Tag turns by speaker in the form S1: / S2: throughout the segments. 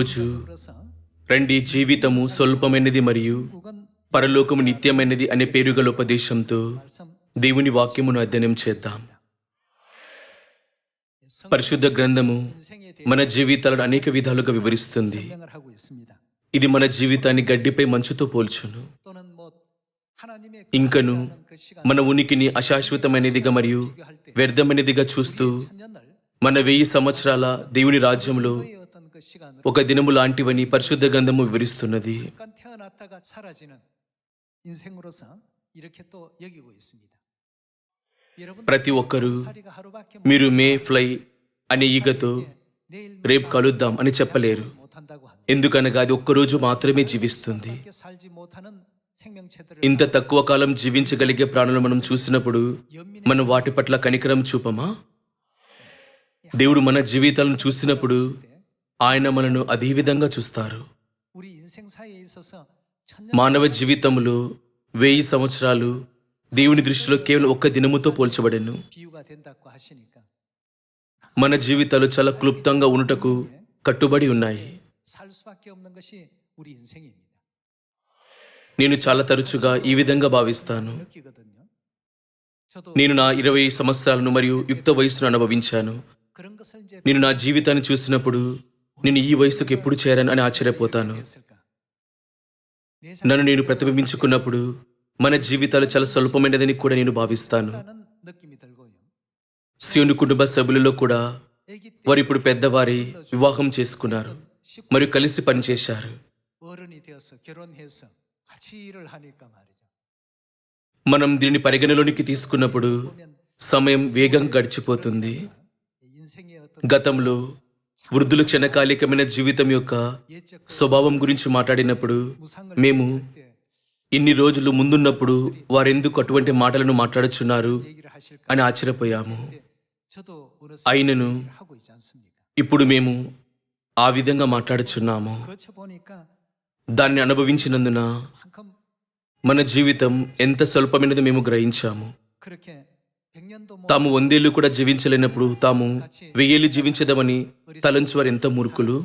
S1: ఈరోజు రండి జీవితము స్వల్పమైనది మరియు పరలోకము నిత్యమైనది అనే పేరు గల ఉపదేశంతో దేవుని వాక్యమును అధ్యయనం చేద్దాం. పరిశుద్ధ గ్రంథము మన జీవితాలను అనేక విధాలుగా వివరిస్తుంది. ఇది మన జీవితాన్ని గడ్డిపై మంచుతో పోల్చును. ఇంకను మన ఉనికిని అశాశ్వతమైనదిగా మరియు వ్యర్థమైనదిగా చూస్తూ మన వెయ్యి సంవత్సరాల దేవుని రాజ్యంలో ఒక దినము లాంటివని పరిశుద్ధ గంధము వివరిస్తున్నది. ప్రతి ఒక్కరూ మీరు మే ఫ్లై అనే ఈగతో రేపు కలుద్దాం అని చెప్పలేరు. ఎందుకనగా అది ఒక్కరోజు మాత్రమే జీవిస్తుంది. ఇంత తక్కువ కాలం జీవించగలిగే ప్రాణులు మనం చూసినప్పుడు మనం వాటి పట్ల కనికరం చూపమా? దేవుడు మన జీవితాలను చూసినప్పుడు ఆయన మనను అదే విధంగా చూస్తారు. మానవ జీవితములు వెయ్యి సంవత్సరాలు దేవుని దృష్టిలో కేవలం ఒక్క దినముతో పోల్చబడెను. మన జీవితాలు చాలా క్లుప్తంగా ఉండటకు కట్టుబడి ఉన్నాయి. నేను చాలా తరచుగా ఈ విధంగా భావిస్తాను. నేను నా ఇరవై సంవత్సరాలను మరియు యుక్త వయస్సును అనుభవించాను. నేను నా జీవితాన్ని చూసినప్పుడు నేను ఈ వయసుకు ఎప్పుడు చేరాను అని ఆశ్చర్యపోతాను. నన్ను నేను ప్రతిబింబించుకున్నప్పుడు మన జీవితాలు చాలా స్వల్పమైనదని కూడా నేను భావిస్తాను. శివుని కుటుంబ సభ్యులలో కూడా వారు ఇప్పుడు పెద్దవారి వివాహం చేసుకున్నారు. మరియు కలిసి పనిచేశారు. మనం దీన్ని పరిగణలోనికి తీసుకున్నప్పుడు సమయం వేగంగా గడిచిపోతుంది. గతంలో వృద్ధులు క్షణకాలికమైన జీవితం యొక్క స్వభావం గురించి మాట్లాడినప్పుడు మేము ఇన్ని రోజులు ముందున్నప్పుడు వారెందుకు అటువంటి మాటలను మాట్లాడుచున్నారు అని ఆశ్చర్యపోయాము. అయినను ఇప్పుడు మేము ఆ విధంగా మాట్లాడుచున్నాము. దాన్ని అనుభవించినందున మన జీవితం ఎంత స్వల్పమైనది మేము గ్రహించాము. తాము వందేళ్ళు కూడా జీవించలేనప్పుడు తాము వెయ్యేళ్ళు జీవించదామని తలంచువారు ఎంత
S2: మురుకులు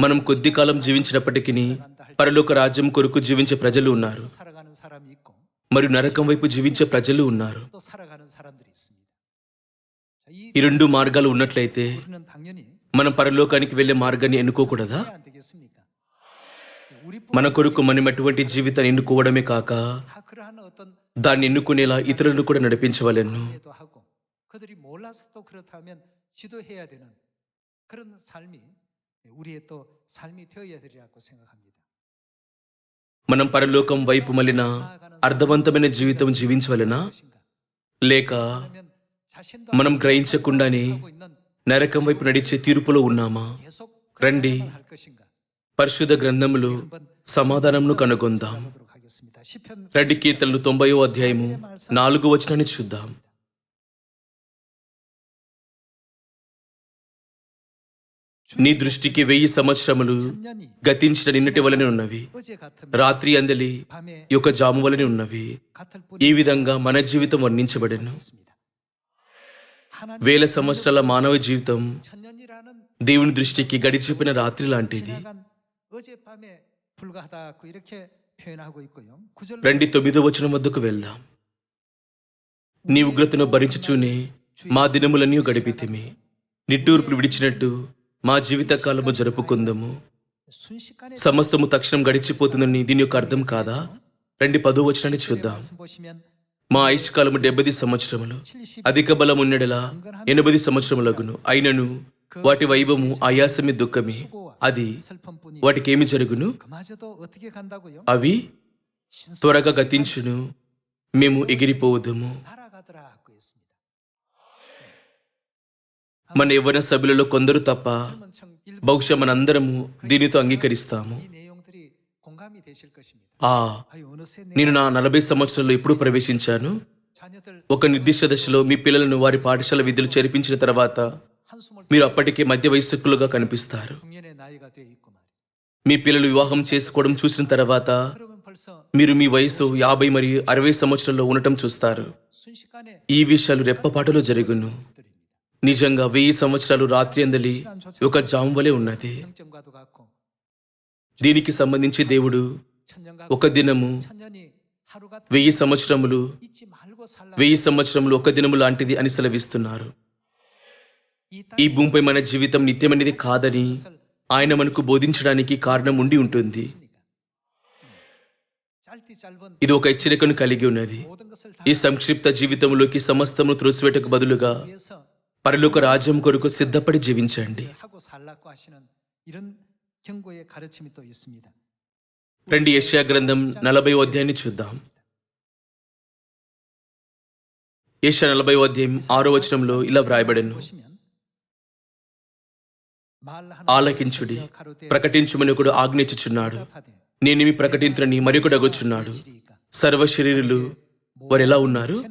S1: మనం కొద్ది కాలం జీవించినప్పటికీ పరలోక రాజ్యం కొరకు జీవించే ప్రజలు ఉన్నారు. మరియు నరకం వైపు జీవించే ప్రజలు ఉన్నారు. ఈ రెండు మార్గాలు ఉన్నట్లయితే మనం పరలోకానికి వెళ్ళే మార్గాన్ని ఎన్నుకోకూడదా? మన కొరకు మనం ఎటువంటి జీవితాన్ని ఎన్నుకోవడమే కాక దాన్ని ఎన్నుకునేలా ఇతరులను కూడా నడిపించవలను. మనం పరలోకం వైపు మళ్ళిన అర్థవంతమైన జీవితం జీవించవలనా? లేక మనం గ్రహించకుండానే నరకం వైపు నడిచే తీర్పులో ఉన్నామా? రండి. పరిశుద్ధ గ్రంథములు సమాధానంను కనుగొందాం. రెండు కీర్తనలు అధ్యాయము నాలుగు వచనాన్ని చూద్దాం. నీ దృష్టికి వెయ్యి సంవత్సరములు గతించిన నిన్నటి వలనే ఉన్నవి. రాత్రి అందలి యొక్క జాము వలన ఉన్నవి. ఈ విధంగా మన జీవితం వర్ణించబడను. వేల సంవత్సరాల మానవ జీవితం దేవుని దృష్టికి గడిచిపోయిన రాత్రి లాంటిది. రండి తొమ్మిదో వచనం వద్దకు వెళ్దాం. నీ ఉగ్రతను భరించుచూనే మా దినములన్నీ గడిపితేమి. నిట్టూర్పులు విడిచినట్టు మా జీవితకాలము జరుపుకుందాము. సమస్తము తక్షణం గడిచిపోతుందని దీని యొక్క అర్థం కాదా? రండి పదో వచనాన్ని చూద్దాం. మా ఆయుష్కాలము డెబ్బది సంవత్సరములు. అధిక బలం ఉన్నడలా ఎనభై సంవత్సరములగును. అయినను వాటి వైభవము ఆయాసమే దుఃఖమే. అది వాటికి ఏమి జరుగును? అవి త్వరగా గతించును మేము
S2: ఎగిరిపోవద్దుము
S1: మన ఎవరైనా సభ్యులలో కొందరు తప్ప బహుశా మనందరము దీనితో అంగీకరిస్తాము. ఆ నేను నా నలభై సంవత్సరాల్లో ఎప్పుడు ప్రవేశించాను? ఒక నిర్దిష్ట దశలో మీ పిల్లలను వారి పాఠశాల విధులు చేర్పించిన తర్వాత మీరు అప్పటికే మధ్య వయస్సుకులుగా కనిపిస్తారు. మీ పిల్లలు వివాహం చేసుకోవడం చూసిన తర్వాత మీరు మీ వయసు యాభై మరియు అరవై సంవత్సరాల్లో ఉండటం చూస్తారు. ఈ విషయాలు రెప్పపాటులో జరుగును. నిజంగా వెయ్యి సంవత్సరాలు రాత్రి అందలి ఒక జాంబలే ఉన్నది. దీనికి సంబంధించి దేవుడు ఒక దినము వెయ్యి సంవత్సరములు వెయ్యి సంవత్సరములు ఒక దినము లాంటిది అని సెలవిస్తున్నారు. ఈ భూమిపై మన జీవితం నిత్యమైనది కాదని ఆయన మనకు బోధించడానికి కారణం ఉండి ఉంటుంది. ఇది ఒక హెచ్చరికను కలిగి ఉన్నది. ఈ సంక్షిప్త జీవితంలోకి సమస్తము త్రోసివేటకు బదులుగా పరలోక రాజ్యం కొరకు సిద్ధపడి జీవించండి. రండి యష్యా గ్రంథం నలభై అధ్యాయాన్ని చూద్దాం. యష్యా నలభై అధ్యాయం ఆరో వచనంలో ఇలా వ్రాయబడను. ఆలకించుడి ప్రకటించుమనుకుడు ఆజ్ఞించుచున్నాడు. నేనేమి ప్రకటించని మరొకడగొచ్చున్నాడు సర్వశరీరులు వారెలా ఉన్నారు?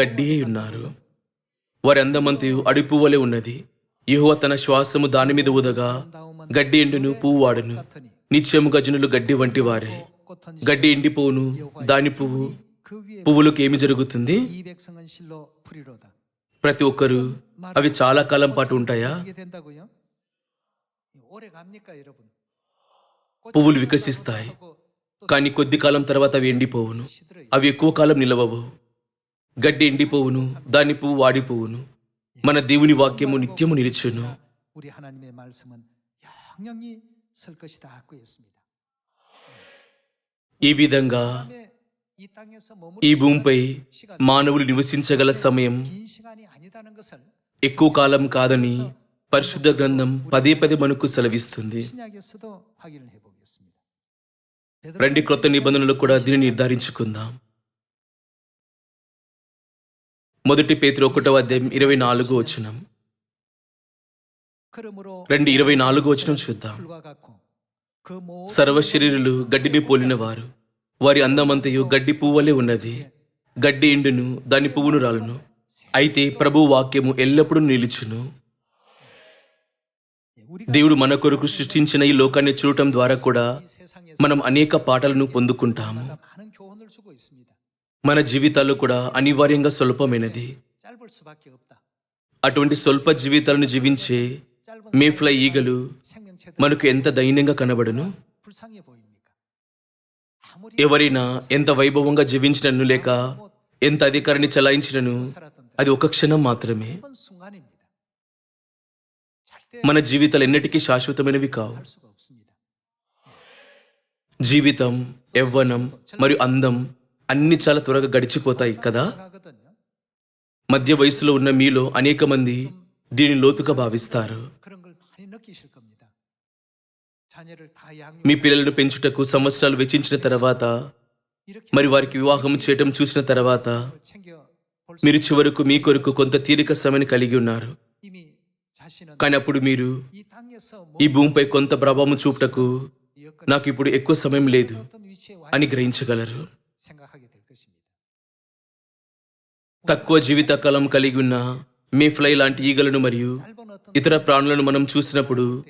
S1: గడ్డియే ఉన్నారు. వారందమంతయు అడుపు వలె ఉన్నది? యుహ తన శ్వాసము దాని మీద ఊదగా గడ్డి ఎండును పువ్వు వాడును. నిత్యముగా గజనులు గడ్డి వంటి వారే. గడ్డి ఎండిపోను దాని పువ్వు పువ్వులకు ఏమి జరుగుతుంది? ప్రతి ఒక్కరూ అవి చాలా కాలం పాటు ఉంటాయా? పువ్వులు వికసిస్తాయి కానీ కొద్ది కాలం తర్వాత అవి ఎండిపోవును. అవి ఎక్కువ కాలం నిలవవు. గడ్డి ఎండిపోవును దాని పువ్వు వాడిపోవును. మన దేవుని వాక్యము నిత్యము నిలుచును. ఈ విధంగా ఈ భూమిపై మానవులు నివసించగల సమయం ఎక్కువ కాలం కాదని పరిశుద్ధ గ్రంథం పదే పదే మనకు సెలవిస్తుంది. రెండు క్రొత్త నిబంధనలు కూడా దీన్ని నిర్ధారించుకుందాం. మొదటి పేతురు ఒకటో అధ్యాయం ఇరవై నాలుగు వచనం. రెండు ఇరవై నాలుగు వచనం చూద్దాం. సర్వశరీరులు గడ్డిని పోలిన వారు వారి అందమంతయు గడ్డి పువ్వలే ఉన్నది. గడ్డి ఎండును దాని పువ్వును రాలును. అయితే ప్రభు వాక్యము ఎల్లప్పుడూ నిలుచును. దేవుడు మన కొరకు సృష్టించిన ఈ లోకాన్ని చూడటం ద్వారా కూడా మనం అనేక పాటలను పొందుకుంటాము. మన జీవితాలు కూడా అనివార్యంగా స్వల్పమైనది. అటువంటి స్వల్ప జీవితాలను జీవించే మేఫ్లై ఈగలు మనకు ఎంత దైన్యంగా కనబడును? ఎవరైనా ఎంత వైభవంగా జీవించినను లేక ఎంత అధికారాన్ని చలాయించినను అది ఒక క్షణం మాత్రమే. మన జీవితాలు ఎన్నిటికీ శాశ్వతమైనవి కావు. జీవితం యవ్వనం మరియు అందం అన్ని చాలా త్వరగా గడిచిపోతాయి కదా? మధ్య వయసులో ఉన్న మీలో అనేక మంది దీని లోతుగా భావిస్తారు. మీ పిల్లలను పెంచుటకు సంవత్సరాలు వెచ్చించిన తర్వాత మరి వారికి వివాహం చేయటం చూసిన తర్వాత మీరు చివరకు మీ కొరకు కొంత తీరిక శ్రమని కలిగి ఉన్నారు. కానీ అప్పుడు మీరు ఈ భూమిపై కొంత ప్రభావం చూపుటకు నాకు ఇప్పుడు ఎక్కువ సమయం లేదు అని గ్రహించగలరు తక్కువ జీవిత కాలం కలిగి ఉన్న మీ ఫ్లై లాంటి ఈగలను మరియు ఇతర ప్రాణులను మనం చూసినప్పుడు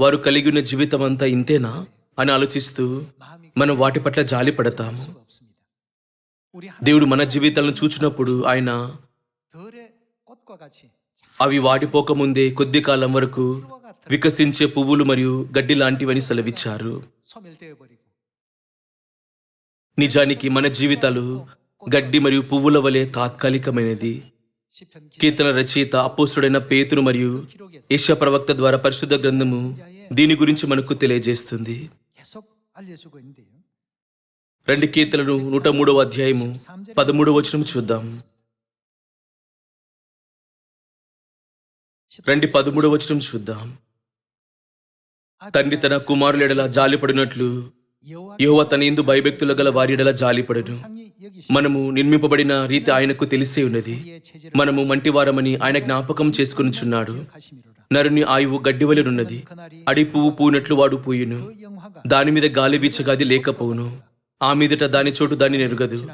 S1: వారు కలిగి ఉన్న జీవితం అంతా. ఇంతేనా అని ఆలోచిస్తూ మనం వాటి పట్ల జాలి పడతాము. దేవుడు మన జీవితాలను చూచినప్పుడు ఆయన అవి వాడిపోకముందే కొద్ది కాలం వరకు వికసించే పువ్వులు మరియు గడ్డి లాంటివని సెలవిచ్చారు. నిజానికి మన జీవితాలు గడ్డి మరియు పువ్వుల వలె తాత్కాలికమైనది. కీర్తన రచయిత అపోసుడైన పేతురు మరియు ఏషియా ప్రవక్త ద్వారా పరిశుద్ధ గ్రంథము దీని గురించి మనకు తెలియజేస్తుంది. రెండు కీర్తలను నూట మూడవ అధ్యాయము పదమూడవ వచనం చూద్దాం. రండి పదమూడవ వచనం చూద్దాం. తండ్రి తన కుమారులెడల జాలిపడినట్లు యోవ తన ఇందు భయభక్తులు గల వారిడల జాలిపడను. మనము నిర్మింపబడిన రీతి ఆయనకు తెలిసే ఉన్నది. మనము మంటివారమని ఆయన జ్ఞాపకం చేసుకునిచున్నాడు. నరుని ఆయువు గడ్డివలెనున్నది. అడి పువ్వు పూనట్లు వాడు పూయును. దాని మీద గాలి వీచగాది లేకపోవును. ఆ మీదట దాని చోటు దాన్ని నెరుగదు.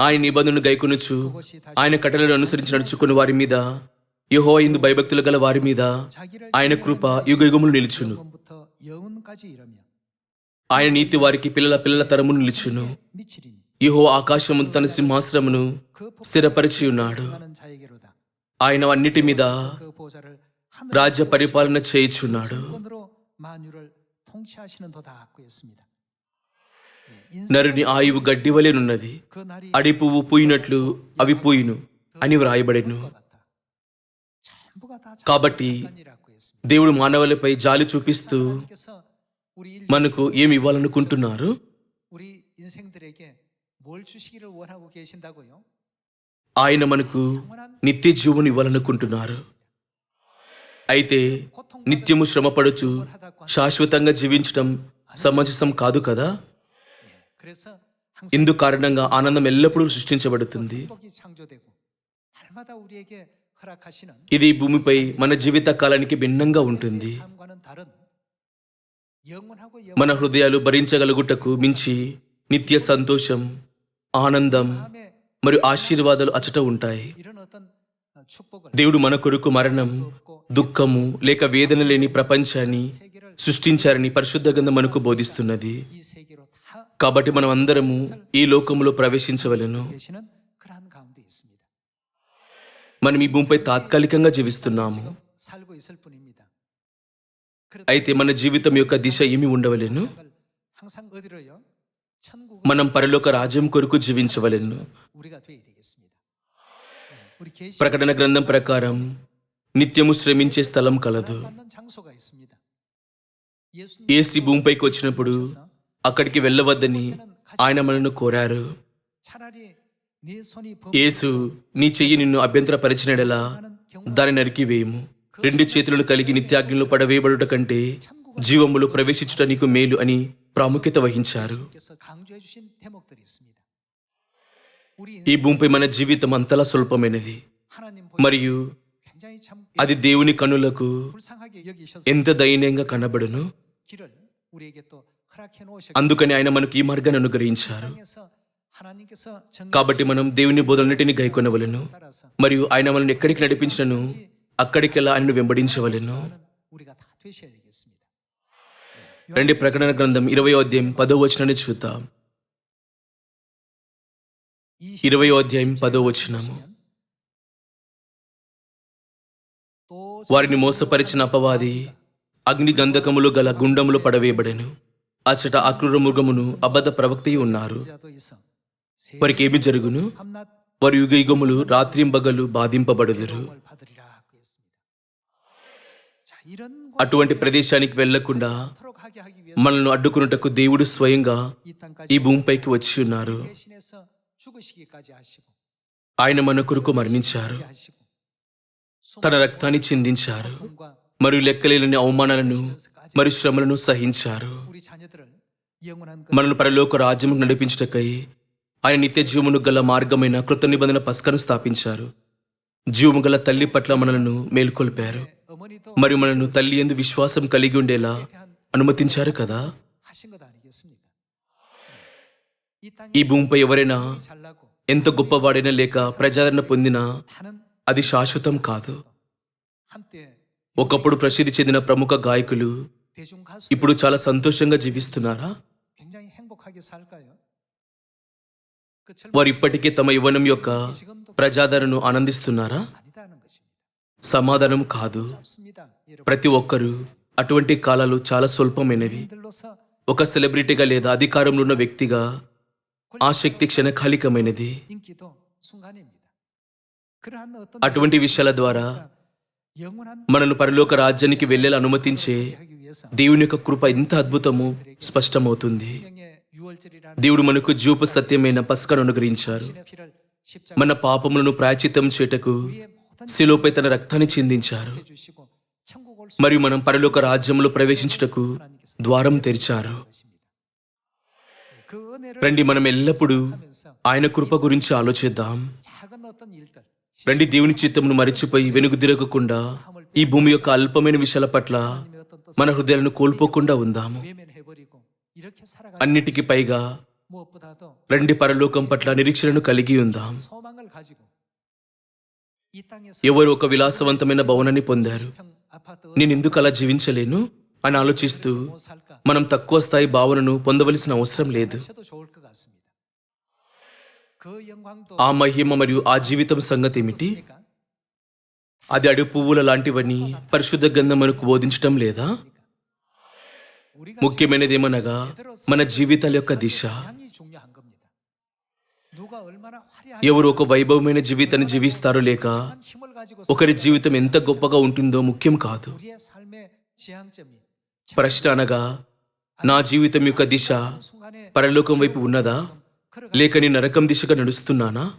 S1: ఆయన నిబంధనను గైకొనుచు ఆయన కట్టలను అనుసరించి నడుచుకుని వారి మీద యహో ఇందు భయభక్తులు గల వారి మీద ఆయన కృప యుగయుగములు నిలుచును. ఆయన నీతి వారికి పిల్లల పిల్లల తరము నిలుచును. యుహో ఆకాశము తన
S2: సింహాశ్రమును
S1: స్థిరపరిచి ఉన్నాడు ఆయన అన్నిటి మీద రాజ్య పరిపాలన చేయిచున్నాడు. నరుని ఆయువు
S2: గడ్డివలేనున్నది.
S1: అడి పువ్వు పూయినట్లు అవి పూయిను అని వ్రాయబడిను. కాబట్టి దేవుడు మానవులపై జాలి చూపిస్తూ మనకు ఏమి ఇవ్వాలనుకుంటున్నారు? ఆయన మనకు నిత్య జీవుని ఇవ్వాలనుకుంటున్నారు. అయితే నిత్యము శ్రమపడుచు శాశ్వతంగా జీవించటం సమంజసం కాదు కదా? ఇందు కారణంగా ఆనందం ఎల్లప్పుడూ సృష్టించబడుతుంది. ఇది భూమిపై మన జీవిత కాలానికి భిన్నంగా ఉంటుంది. మన హృదయాలు భరించగలుగుటకు మించి నిత్య సంతోషం ఆనందం మరియు ఆశీర్వాదాలు అచట ఉంటాయి. దేవుడు మన కొరకు మరణం దుఃఖము లేక వేదన లేని ప్రపంచాన్ని సృష్టించారని పరిశుద్ధ గంధం మనకు బోధిస్తున్నది. కాబట్టి మనం అందరము ఈ లోకంలో ప్రవేశించవలను. మనం ఈ భూమిపై తాత్కాలికంగా జీవిస్తున్నాము. అయితే మన జీవితం యొక్క దిశ ఏమి ఉండవలేను. మనం పరలోక రాజ్యం కొరకు జీవించవలేను. ప్రకటన గ్రంథం ప్రకారం నిత్యము శ్రమించే స్థలం కలదు. ఏ శ్రీ భూమిపైకి వచ్చినప్పుడు అక్కడికి వెళ్ళవద్దని ఆయన మనను కోరారు. యేసు నీ చెయ్యి నిన్ను అభ్యంతరపరిచినడలా? దాని నరికివేయము. రెండు చేతులను కలిగి నిత్యాగ్నిలో పడవేయబడుట కంటే జీవములు ప్రవేశించుట నీకు మేలు అని ప్రాముఖ్యత వహించారు. ఈ భూమిపై మన జీవితం అంతలా స్వల్పమైనది. మరియు అది దేవుని కనులకు ఎంత దయనీయంగా కనబడును? అందుకని ఆయన మనకు ఈ మార్గాన్ని అనుగ్రహించారు. కాబట్టి మనం దేవుని బోధలన్నిటిని గైకొనవలను. మరియు ఆయన మనల్ని ఎక్కడికి నడిపించినను అక్కడికెలా ఆయనను వెంబడించవలను. రండి ప్రకటన గ్రంథం ఇరవై అధ్యాయం పదో వచనాన్ని చూద్దాం. ఇరవై అధ్యాయం పదో వచనము. వారిని మోసపరిచిన అపవాది అగ్ని గంధకములు గల గుండములు పడవేయబడెను. అచ్చట అక్రూర మృగమును అబద్ధ ప్రవక్తయి ఉన్నారు. వారికేమి జరుగును. వారి యుగయుగములు రాత్రింబగలు బాధింపబడుదురు. అటువంటి ప్రదేశానికి
S2: వెళ్ళకుండా
S1: మనల్ని అడ్డుకున్నటకు దేవుడు స్వయంగా ఈ భూమిపైకి వచ్చి ఉన్నారు ఆయన మన కొరకు మరణించారు. తన రక్తాన్ని చిందించారు. మరియు లెక్కలేని అవమానాలను మరియు శ్రమలను సహించారు. మనల్ని పరలోక రాజ్యం నడిపించటకై ఆయన నిత్య జీవమును గల మార్గమైన కృత నిబంధన పస్కను స్థాపించారు. జీవము గల తల్లి పట్ల మనలను మేల్కొల్పారు. మరి మనను తల్లి ఎందు విశ్వాసం కలిగి ఉండేలా అనుమతించారు కదా? ఈ భూమిపై ఎవరైనా ఎంత గొప్పవాడైనా లేక ప్రజాదరణ పొందినా అది శాశ్వతం కాదు. ఒకప్పుడు ప్రసిద్ధి చెందిన ప్రముఖ గాయకులు ఇప్పుడు చాలా సంతోషంగా జీవిస్తున్నారా? వారు ఇప్పటికే తమ యువనం యొక్క ప్రజాదరణను ఆనందిస్తున్నారా? సమాధానం కాదు. ప్రతి ఒక్కరూ అటువంటి కాలాలు చాలా స్వల్పమైనవి. ఒక సెలబ్రిటీగా లేదా అధికారంలో ఉన్న వ్యక్తిగా ఆ శక్తి క్షణకాలికమైనది. అటువంటి విషయాల ద్వారా మనను పరలోక రాజ్యానికి వెళ్ళేలా అనుమతించే దేవుని యొక్క కృప ఎంత అద్భుతము స్పష్టమవుతుంది. దేవుడు మనకు జీవపు సత్యమైన పసుకను అనుగ్రహించారు. మన పాపములను ప్రాచితం చేటకు శిలోపై తన రక్తాన్ని చెందించారు. మరియు మనం పరలోక రాజ్యంలో ప్రవేశించుటకు ద్వారం తెరిచారు. రండి మనం ఎల్లప్పుడూ ఆయన కృప గురించి ఆలోచిద్దాం. రండి దేవుని చిత్తమును మరిచిపోయి వెనుగుదిరగకుండా ఈ భూమి యొక్క అల్పమైన విషయాల పట్ల మన హృదయాలను కోల్పోకుండా ఉందాము. అన్నిటికీ పైగా రండి పరలోకం పట్ల నిరీక్షణను కలిగి ఉందాం. ఎవరు ఒక విలాసవంతమైన భవనాన్ని పొందారు? నేనెందుకు అలా జీవించలేను? అని ఆలోచిస్తూ మనం తక్కువ స్థాయి భావనను పొందవలసిన అవసరం లేదు. ఆ మహిమ మరియు ఆ జీవితం సంగతి ఏమిటి? అది అడు పువ్వుల లాంటివని పరిశుద్ధ గంధం మనకు బోధించటం లేదా? ముఖ్యమైనది ఏమనగా మన జీవితాల యొక్క దిశ. ఎవరు ఒక వైభవమైన జీవితాన్ని జీవిస్తారో లేక ఒకరి జీవితం ఎంత గొప్పగా ఉంటుందో ముఖ్యం కాదు. ప్రశ్న అనగా నా జీవితం యొక్క దిశ పరలోకం వైపు ఉన్నదా? లేక నేను నరకం దిశగా నడుస్తున్నానా?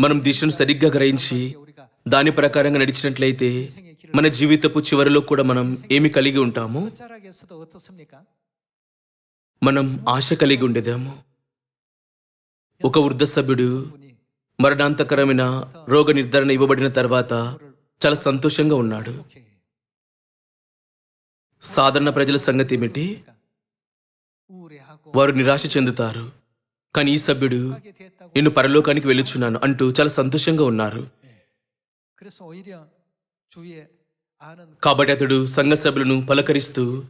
S1: మనం దిశను సరిగ్గా గ్రహించి దాని ప్రకారంగా నడిచినట్లయితే మన జీవితపు చివరిలో కూడా మనం ఏమి కలిగి ఉంటాము? మనం ఆశ కలిగి ఉండేదేమో? ఒక వృద్ధ సభ్యుడు మరణాంతకరమైన రోగ నిర్ధారణ ఇవ్వబడిన తర్వాత చాలా సంతోషంగా ఉన్నాడు. సాధారణ ప్రజల సంగతి ఏమిటి? వారు నిరాశ చెందుతారు. కానీ ఈ సభ్యుడు నేను పరలోకానికి వెళ్ళుచున్నాను అంటూ చాలా సంతోషంగా ఉన్నారు. కాబట్టి అతడు సంఘ సభ్యులను పలకరిస్తూ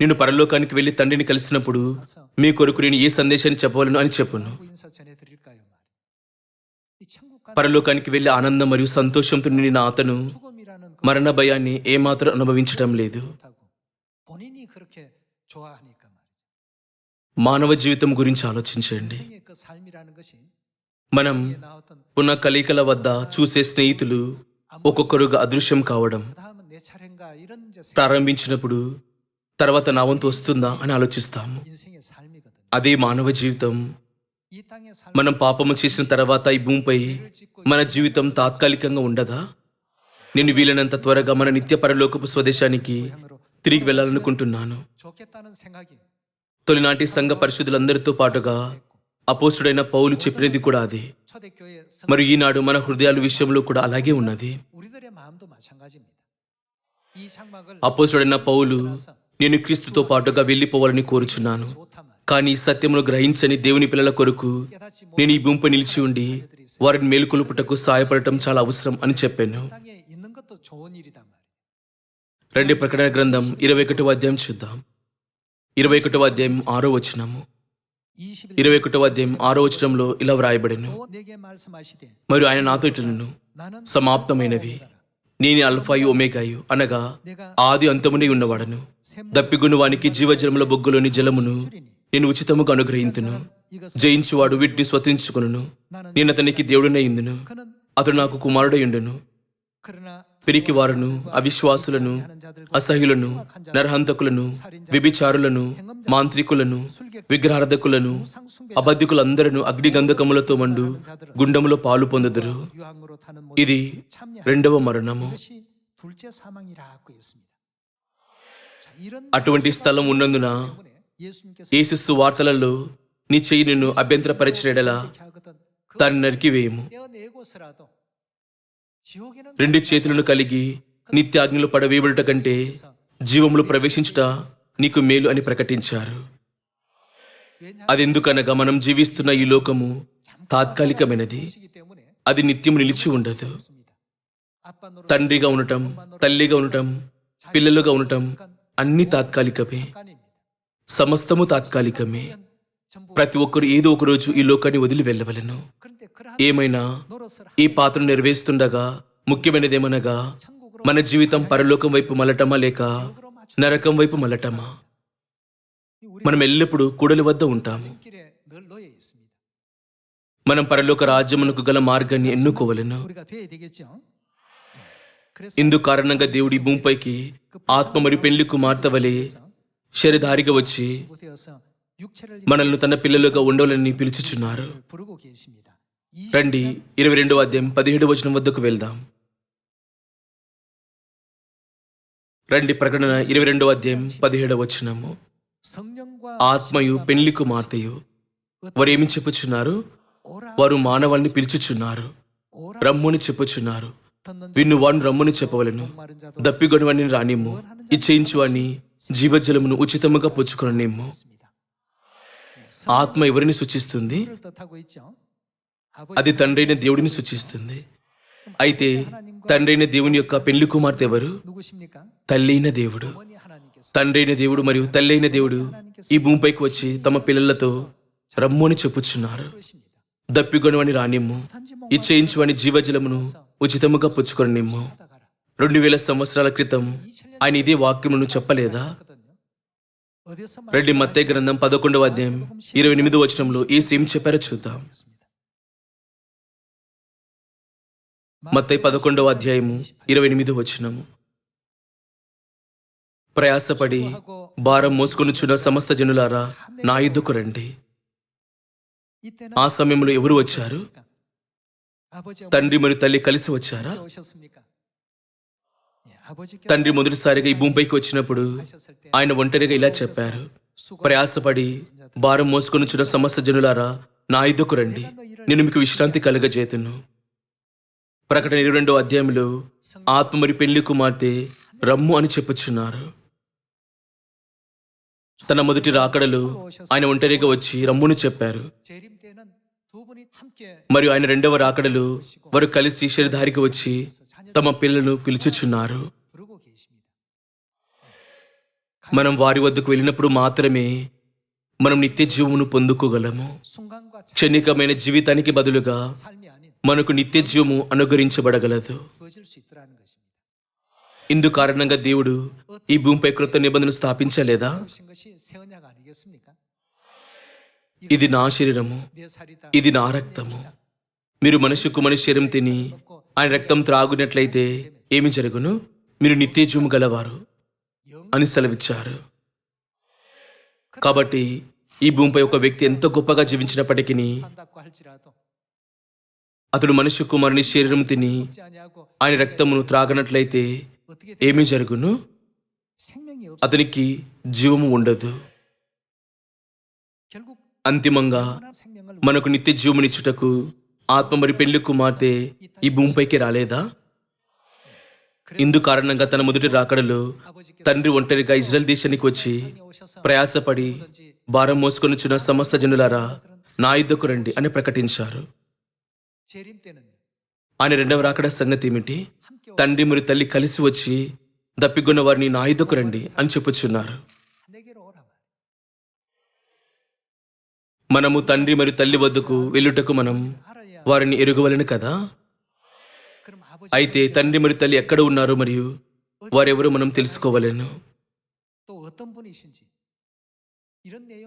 S1: నేను పరలోకానికి వెళ్ళి తండ్రిని కలిసినప్పుడు మీ కొరకు నేను ఏ సందేశాన్ని చెప్పవలను అని చెప్పును. పరలోకానికి వెళ్ళి ఆనందం మరియు సంతోషంతో నిండిన అతను మరణ భయాన్ని ఏమాత్రం అనుభవించటం లేదు. మానవ జీవితం గురించి ఆలోచించండి. మనం పునః కలికల వద్ద చూసే స్నేహితులు ఒక్కొక్కరుగా అదృశ్యం కావడం ప్రారంభించినప్పుడు తర్వాత నా వంతు వస్తుందా అని ఆలోచిస్తాము. అదే మానవ జీవితం. మనం పాపము చేసిన తర్వాత ఈ భూమిపై మన జీవితం తాత్కాలికంగా ఉండదా? నేను వీలైనంత త్వరగా మన నిత్య పరలోకపు స్వదేశానికి తిరిగి వెళ్ళాలనుకుంటున్నాను. తొలినాటి సంఘ పరిశుద్ధులందరితో పాటుగా అపోసుడైన పౌలు చెప్పినది కూడా అదే. మరి ఈనాడు మన హృదయాల విషయంలో కూడా అలాగే ఉన్నది. అపోసుడైన పౌలు నేను క్రీస్తుతో పాటుగా వెళ్ళిపోవాలని కోరుచున్నాను. కానీ సత్యమును గ్రహించని దేవుని పిల్లల కొరకు నేను ఈ గుంపు నిలిచి ఉండి వారిని మేలుకొలుపుటకు సహాయపడటం చాలా అవసరం అని చెప్పాను. రెండు ప్రకటన గ్రంథం ఇరవై ఒకటో అధ్యాయం చూద్దాం. ఇరవై ఒకటో అధ్యాయం ఆరో వచనము. ఇరవై ఒకటో అధ్యాయం ఆరో వచనంలో ఇలా వ్రాయబడిను. మరియు ఆయన నాతో ఇట్లను సమాప్తమైనవి. నేనే అల్ఫాయు ఒమేగాయు అనగా ఆది అంతమునే ఉన్నవాడను. దప్పిగును వానికి జీవజలముల బొగ్గులోని జలమును నేను ఉచితముగా
S2: అనుగ్రహించును
S1: జయించువాడు వీటిని
S2: స్వతించుకును
S1: నేను అతనికి దేవుడినే ఇందును అతడు నాకు కుమారుడై ఉండును. పిరికివారును అవిశ్వాసులను అసహ్యులను నరహంతకులను విభిచారులను మాంత్రికులను విగ్రహార్థకులను అబద్ధికులందరూ అగ్నిగంధకములతో మండు గుండములో పాలు పొందదురు. ఇది రెండవ మరణము. అటువంటి స్థలం ఉన్నందున యేసుస్సు వార్తలలో నీ చెయ్యి నిన్ను అభ్యంతరపరిచినడలా దాన్ని నరికివేయము. రెండు చేతులను కలిగి నిత్యాగ్నిలో పడవేయబడుట కంటే జీవములు ప్రవేశించుట నీకు మేలు అని ప్రకటించారు. అదెందుకనగా మనం జీవిస్తున్న ఈ లోకము తాత్కాలికమైనది. అది నిత్యము నిలిచి ఉండదు. తండ్రిగా ఉండటం తల్లిగా ఉండటం పిల్లలుగా ఉండటం అన్ని తాత్కాలికమే. సమస్తము తాత్కాలికమే. ప్రతి ఒక్కరు ఏదో ఒక రోజు ఈ లోకాన్ని వదిలి వెళ్ళవలను. ఏమైనా ఈ పాత్ర నెరవేరుస్తుండగా
S2: ముఖ్యమైనది ఏమనగా
S1: మన జీవితం పరలోకం వైపు మలటమా లేక నరకం వైపు మలటమా? మనం ఎల్లప్పుడూ కూడలి వద్ద ఉంటాము. మనం పరలోక రాజ్యమునకు గల మార్గాన్ని ఎన్నుకోవలను. ఇందు కారణంగా దేవుడి భూమిపైకి ఆత్మ మరియు పెళ్ళి కుమార్తె వలె శరధారిగా వచ్చి మనల్ని తన పిల్లలుగా ఉండవాలని పిలుచుచున్నారు. రండి ఇరవై రెండు అధ్యాయం పదిహేడు వచనం వద్దకు వెళ్దాం. రండి ప్రకటన ఇరవై రెండు అధ్యాయం పదిహేడు వచనము. ఆత్మయు పెళ్ళి కుమార్తెయు ఏమి చెప్పుచున్నారు? వారు మానవాల్ని పిలుచుచున్నారు. రమ్ముని చెప్పుచున్నారు. విన్ను వాడిని రమ్ముని చెప్పవలను. దప్పిగొనవని రానిమ్ము. ఇచ్చేయించువాడిని జీవజలమును ఉచితముగా
S2: పుచ్చుకునేమో
S1: ఆత్మ ఎవరిని సూచిస్తుంది? అది తండ్రి దేవుడిని సూచిస్తుంది. అయితే తండ్రి దేవుని యొక్క పెళ్ళి కుమార్తె ఎవరు? తల్లి దేవుడు. తండ్రి దేవుడు మరియు తల్లి దేవుడు ఈ భూమిపైకి వచ్చి తమ పిల్లలతో రమ్ము అని చెప్పుచున్నారు. దప్పిగొనవని రానిమ్ము. ఇచ్చేయించువని జీవజలమును ఉచితముగా పుచ్చుకొని రెండు వేల సంవత్సరాల క్రితం ఆయన ఇదే వాక్యమును చెప్పలేదా? రెడ్డి మత్తే గ్రంథం పదకొండవ అధ్యాయం ఇరవై ఎనిమిది వచనంలో ఈ సీమ్ చెప్పారో చూద్దాం. మత్తై పదకొండవ అధ్యాయము ఇరవై ఎనిమిది వచనము. ప్రయాసపడి భారం మోసుకొనుచున్న సమస్త జనులారా నా ఇద్దకు రండి. ఆ సమయంలో ఎవరు వచ్చారు? తండ్రి మరియు తల్లి కలిసి వచ్చారా? తండ్రి మొదటిసారిగా ఈ భూమిపైకి వచ్చినప్పుడు ఆయన ఒంటరిగా ఇలా చెప్పారు. ప్రయాసపడి భారం మోసుకొని మోసుకొనిచ్చిన సమస్త జనులారా నా ఇద్దకు రండి. నేను మీకు విశ్రాంతి కలగజేతును. ప్రకటన ఇరవై రెండో అధ్యాయంలో ఆత్మ మరి పెళ్ళి కుమార్తె రమ్ము అని చెప్పుచున్నారు. తన మొదటి రాకడలు ఆయన ఒంటరిగా వచ్చి రమ్మును చెప్పారు. మరియు ఆయన రెండవ రాకడలు వారు కలిసి శరీరధారికి వచ్చి తమ పిల్లలు పిలుచుచున్నారు. మనం వారి వద్దకు వెళ్ళినప్పుడు మాత్రమే మనం నిత్య జీవమును పొందుకోగలము. క్షణికమైన జీవితానికి బదులుగా మనకు నిత్య జీవము
S2: అనుగరించబడగలదు
S1: ఇందు కారణంగా దేవుడు ఈ భూమిపై కృత నిబంధనలు స్థాపించలేదా? ఇది నా శరీరము. ఇది నా రక్తము. మీరు మనిషికు మనిషి శరీరం తిని ఆయన రక్తం త్రాగునట్లయితే ఏమి జరుగును? మీరు నిత్యజూము గలవారు అని సెలవిచ్చారు. కాబట్టి ఈ భూమిపై ఒక వ్యక్తి ఎంతో గొప్పగా జీవించినప్పటికీ అతడు మనిషి కుమారుని శరీరం తిని ఆయన రక్తమును త్రాగనట్లయితే ఏమి జరుగును? అతనికి జీవము ఉండదు. అంతిమంగా మనకు నిత్య జీవమునిచ్చుటకు ఆత్మ మరి పెళ్ళి కుమార్తె ఈ భూమిపైకి రాలేదా? ఇందు కారణంగా తన మొదటి రాకడలో తండ్రి ఒంటరిగా ఇజ్రాయల్ దేశానికి వచ్చి ప్రయాసపడి భారం మోసుకొనిచ్చిన సమస్త జనులారా నా యుద్ధకు రండి అని ప్రకటించారు. ఆయన రెండవ రాకడ సంగతి ఏమిటి? తండ్రి మరి తల్లి కలిసి వచ్చి దప్పిగొన్న వారిని నా యుద్ధకు రండి అని చెప్పుచున్నారు. మనము తండ్రి మరియు తల్లి వద్దకు వెళ్ళుటకు మనం వారిని ఎరుగవలను కదా? అయితే తండ్రి మరి తల్లి ఎక్కడ ఉన్నారు మరియు వారెవరు మనం తెలుసుకోవలేను?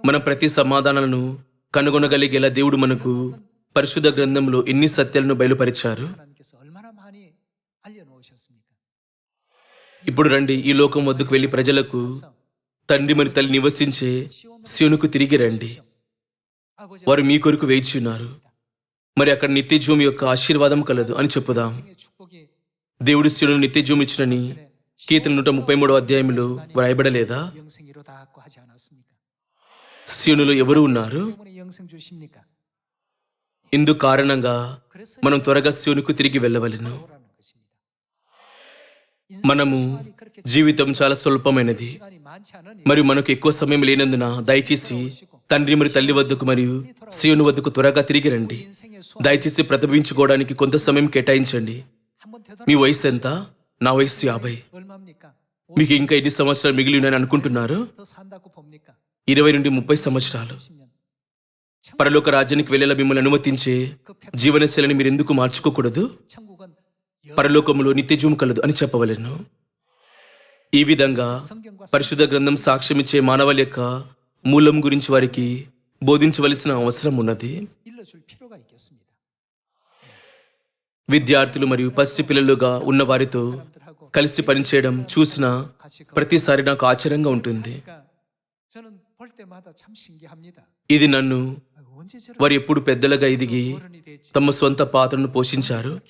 S1: మన ప్రతి సమాధానాలను కనుగొనగలిగేలా దేవుడు మనకు పరిశుద్ధ గ్రంథంలో ఎన్ని సత్యాలను బయలుపరిచారు? ఇప్పుడు రండి ఈ లోకం వద్దకు వెళ్ళి ప్రజలకు తండ్రి మరి తల్లి నివసించే శివునుకు తిరిగి రండి. వారు మీ కొరకు వేచి ఉన్నారు. మరి అక్కడ నిత్యజూమి యొక్క ఆశీర్వాదం కలదు అని చెప్పుదాం. దేవుడి స్త్రీలను నిత్యజీవం ఇచ్చినని కీర్తన నూట ముప్పై మూడో అధ్యాయంలో వ్రాయబడలేదా? స్త్రీలు ఎవరు ఉన్నారు? ఇందు కారణంగా మనం త్వరగా శివునికి తిరిగి వెళ్ళవలను. మనము జీవితం చాలా స్వల్పమైనది. మరియు మనకు ఎక్కువ సమయం లేనందున దయచేసి తండ్రి మరి తల్లి వద్దకు మరియు శ్రీయుని వద్దకు త్వరగా తిరిగి రండి. దయచేసి ప్రతిభించుకోవడానికి కొంత సమయం కేటాయించండి. మీ వయసు ఎంత? నా వయసు యాభై. మీకు ఇంకా ఎన్ని సంవత్సరాలు మిగిలి ఉన్నాయని అనుకుంటున్నారు? ఇరవై నుండి ముప్పై సంవత్సరాలు. పరలోక రాజ్యానికి వెళ్ళేలా మిమ్మల్ని అనుమతించే జీవనశైలిని మీరు ఎందుకు మార్చుకోకూడదు? పరలోకంలో నిత్యజూం కలదు అని చెప్పవలను. ఈ విధంగా పరిశుద్ధ గ్రంథం సాక్ష్యమిచ్చే మానవుల యొక్క మూలం గురించి వారికి బోధించవలసిన అవసరం ఉన్నది. విద్యార్థులు మరియు పసి పిల్లలుగా ఉన్న వారితో కలిసి పనిచేయడం చూసిన ప్రతిసారి నాకు ఆశ్చర్యంగా ఉంటుంది. ఇది నన్ను వారు ఎప్పుడు పెద్దలుగా ఎదిగి తమ సొంత పాత్రను పోషించారు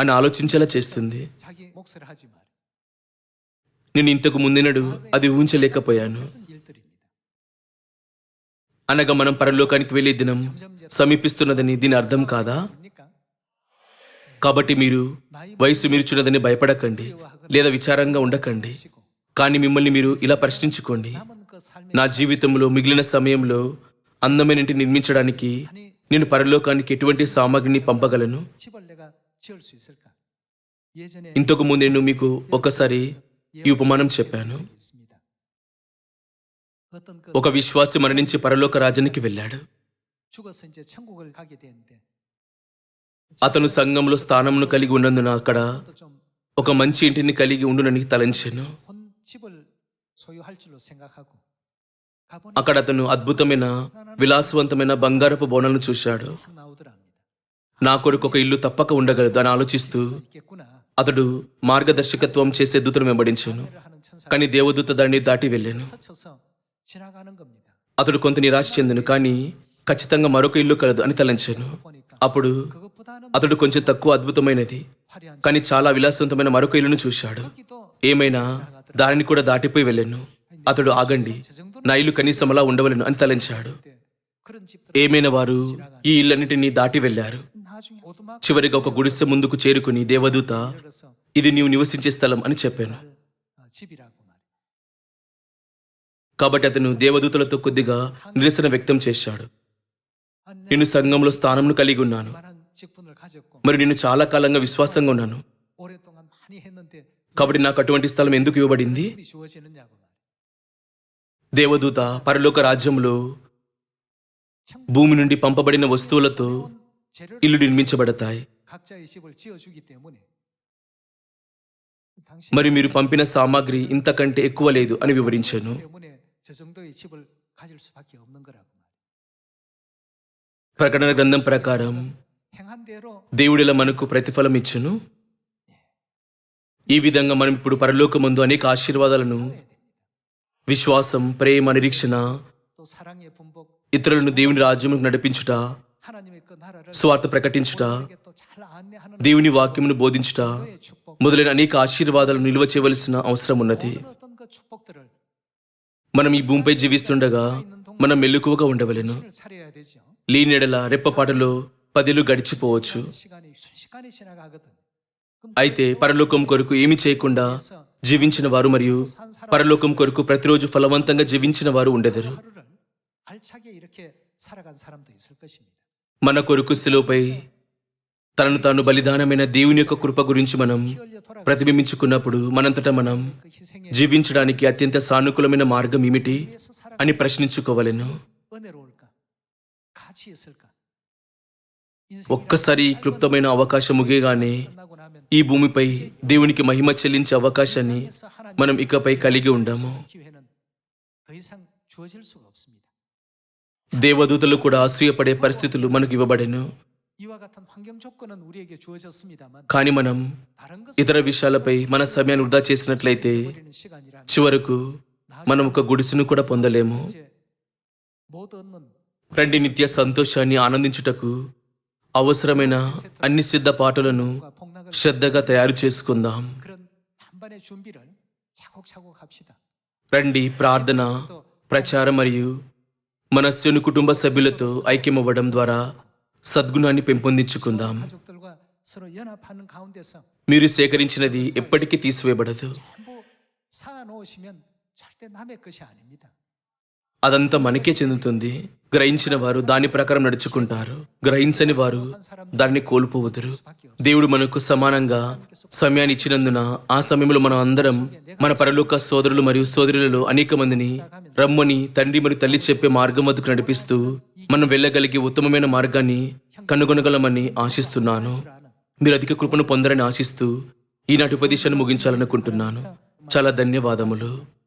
S1: అని ఆలోచించేలా చేస్తుంది. నేను ఇంతకు ముందినడు అది ఊహించలేకపోయాను. అనగా మనం పరలోకానికి వెళ్ళే దినం. సమీపిస్తున్నదని దీని అర్థం కాదా? కాబట్టి మీరు వయసు మీరుచున్నదని భయపడకండి లేదా విచారంగా ఉండకండి. కానీ మిమ్మల్ని మీరు ఇలా ప్రశ్నించుకోండి. నా జీవితంలో మిగిలిన సమయంలో అందమైన ఇంటిని నిర్మించడానికి నేను పరలోకానికి ఎటువంటి సామాగ్రిని పంపగలను? ఇంతకు ముందు నేను మీకు ఒకసారి ఈ ఉపమానం చెప్పాను. ఒక విశ్వాసి మరణించి పరలోక రాజానికి వెళ్ళాడు. అతను సంఘంలో స్థానంను కలిగి ఉన్నందున అక్కడ ఒక మంచి ఇంటిని కలిగి ఉండునని తలంచాను. అక్కడ అతను అద్భుతమైన విలాసవంతమైన బంగారపు బోనలను చూశాడు. నా కొరకు ఒక ఇల్లు తప్పక ఉండగలదు అని ఆలోచిస్తూ అతడు మార్గదర్శకత్వం చేసే దూతను వెంబడించాను. కానీ దేవదూత దాన్ని దాటి వెళ్ళాను. అతడు కొంత నిరాశ చెందను కానీ ఖచ్చితంగా మరొక ఇల్లు కలదు అని తలంచాను. అప్పుడు అతడు కొంచెం తక్కువ అద్భుతమైనది కానీ చాలా విలాసవంతమైన మరొక ఇల్లును చూశాడు. ఏమైనా దానిని కూడా దాటిపోయి వెళ్ళాను. అతడు ఆగండి నా ఇల్లు కనీసం అలా ఉండవలను అని తలంచాడు. ఏమైనా వారు ఈ ఇల్లన్నింటినీ దాటి వెళ్ళారు చివరిగా ఒక గుడిసె ముందుకు చేరుకుని దేవదూత ఇది నీవు నివసించే స్థలం అని చెప్పాను. కాబట్టి అతను దేవదూతలతో కొద్దిగా నిరసన వ్యక్తం చేశాడు. నేను సంఘంలో స్థానంను కలిగి ఉన్నాను. మరి నేను చాలా కాలంగా విశ్వాసంగా ఉన్నాను. కాబట్టి నాకు అటువంటి స్థలం ఎందుకు ఇవ్వబడింది? దేవదూత పరలోక రాజ్యంలో భూమి నుండి పంపబడిన వస్తువులతో ఇల్లు నిర్మించబడతాయి. మరి మీరు పంపిన సామాగ్రి ఇంతకంటే ఎక్కువ లేదు అని వివరించాను.
S2: 저 정도의 집을 가질 수밖에 없는 거라고 말이에요.
S1: ప్రకటన గ్రంథం ప్రకారం
S2: 행한 대로
S1: దేవుడిలా మనకు ప్రతిఫలం ఇచ్చును ఈ విధంగా మనం ఇప్పుడు పరలోకమందు అనేక ఆశీర్వాదాలను
S2: 살아야 됩니다.
S1: విశ్వాసం ప్రేమ నిరీక్షణ
S2: 또 사랑의 분복
S1: ఇతరులను దేవుని రాజ్యముకు నడిపించుట
S2: 하나님의 그 나라를
S1: స్వార్థ ప్రకటించుట
S2: 우리에게 또잘 안내하는
S1: దేవుని వాక్యమును బోధించుట
S2: 그의 축복
S1: మొదలైన అనేక ఆశీర్వాదాలను నిల్వ చేయవలసిన అవసరం ఉన్నది
S2: 모든 어떤 그 축복들을
S1: మనం ఈ భూమిపై జీవిస్తుండగా మనం మెలుకువగా ఉండవలను. లీనెడల రెప్పపాటలో పదిలు గడిచిపోవచ్చు. అయితే పరలోకం కొరకు ఏమి చేయకుండా జీవించిన వారు మరియు పరలోకం కొరకు ప్రతిరోజు ఫలవంతంగా జీవించిన వారు ఉండెదరు. మన కొరకు శిలువపై తనను తాను బలిదానమైన దేవుని యొక్క కృప గురించి మనం ప్రతిబింబించుకున్నప్పుడు మనంతట మనం జీవించడానికి అత్యంత సానుకూలమైన మార్గం ఏమిటి అని ప్రశ్నించుకోవాలను. ఒక్కసారి క్లుప్తమైన అవకాశం
S2: ముగేగానే
S1: ఈ భూమిపై దేవునికి మహిమ చెల్లించే అవకాశాన్ని మనం ఇకపై కలిగి ఉండాము దేవదూతలు కూడా ఆశ్రయపడే పరిస్థితులు మనకు ఇవ్వబడెను. కానీ మనం ఇతర విషయాలపై మన సమయాన్ని వృధా చేసినట్లయితే చివరకు మనం ఒక గుడిసును కూడా పొందలేము. రండి నిత్య సంతోషాన్ని ఆనందించుటకు అవసరమైన అన్ని
S2: సిద్ధ పాటలను
S1: శ్రద్ధగా తయారు చేసుకుందాం. రండి ప్రార్థన ప్రచారం మరియు మనస్సును కుటుంబ సభ్యులతో ఐక్యమవ్వడం ద్వారా సద్గుణాన్ని పెంపొందించుకుందాం. మీరు సేకరించినది ఎప్పటికీ తీసివేయబడదు. అదంతా మనకే చెందుతుంది. గ్రహించిన వారు దాని ప్రకారం నడుచుకుంటారు. గ్రహించని వారు దాన్ని కోల్పోవదురు. దేవుడు మనకు సమానంగా సమయాన్ని ఇచ్చినందున ఆ సమయంలో మనం అందరం మన పరలోక సోదరులు మరియు సోదరులలో అనేక మందిని రమ్మని తండ్రి మరియు తల్లి చెప్పే మార్గం వద్దకు నడిపిస్తూ మనం వెళ్ళగలిగే ఉత్తమమైన మార్గాన్ని కనుగొనగలమని ఆశిస్తున్నాను. మీరు అధిక కృపను పొందరని ఆశిస్తూ ఈనాటి ఉపదేశాన్ని ముగించాలనుకుంటున్నాను. చాలా ధన్యవాదములు.